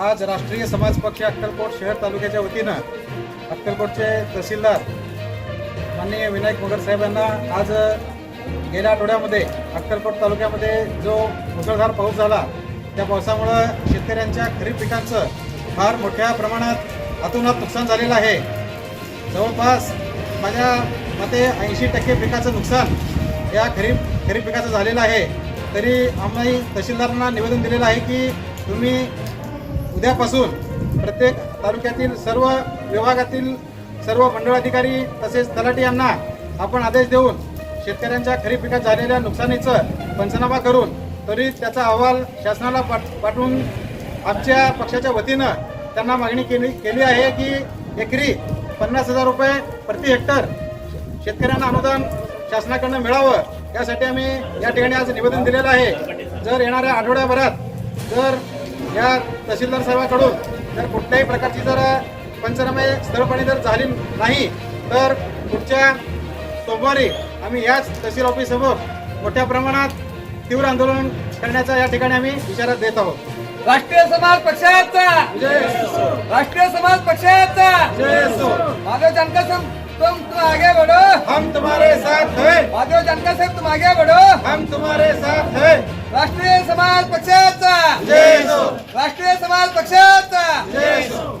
आज राष्ट्रीय समाज पक्ष अक्कलकोट शहर तालुक्याच्या वतीनं अक्कलकोटचे तहसीलदार माननीय विनायक मगर साहेबांना आज गेल्या आठवड्यामध्ये अक्कलकोट तालुक्यामध्ये जो मुसळधार पाऊस झाला त्या पावसामुळं शेतकऱ्यांच्या खरीप पिकांचं फार मोठ्या प्रमाणात अतोनात नुकसान झालेलं आहे. जवळपास माझ्या मते ऐंशी टक्के पिकाचं नुकसान या खरीप खरीप पिकाचं झालेलं आहे. तरी आम्ही तहसीलदारांना निवेदन दिलेलं आहे की तुम्ही उद्यापासून प्रत्येक तालुक्यातील सर्व विभागातील सर्व मंडळ अधिकारी तसेच तलाठी यांना आपण आदेश देऊन शेतकऱ्यांच्या खरीप पिकात झालेल्या नुकसानीचं पंचनामा करून तरी त्याचा अहवाल शासनाला पाठ पाठवून आमच्या पक्षाच्या वतीनं त्यांना मागणी केली केली आहे की एकरी पन्नास हजार रुपये प्रति हेक्टर शेतकऱ्यांना अनुदान शासनाकडनं मिळावं. यासाठी आम्ही या ठिकाणी आज निवेदन दिलेलं आहे. जर येणाऱ्या आठवड्याभरात जर या तहसीलदार साहेबाकडून जर कुठल्याही प्रकारची जर पंचनामे स्थळपणे जर झाली नाही तर पुढच्या सोमवारी आम्ही याच तहसील ऑफिससमोर मोठ्या प्रमाणात तीव्र आंदोलन करण्याचा या ठिकाणी आम्ही इशारा देत आहोत. राष्ट्रीय समाज पक्षाचा. राष्ट्रीय समाज पक्षाचा. माधव जानकर साहब तुम तुम आगे बढ़ो! हम तुम्हारे साथ हैं. माधव जानकर साहब तुम आगे बढ़ो! हम तुम्हारे साथ हैं. राष्ट्रीय समाज पक्षाचा जय असो. राष्ट्रीय समाज पक्षाचा जय असो.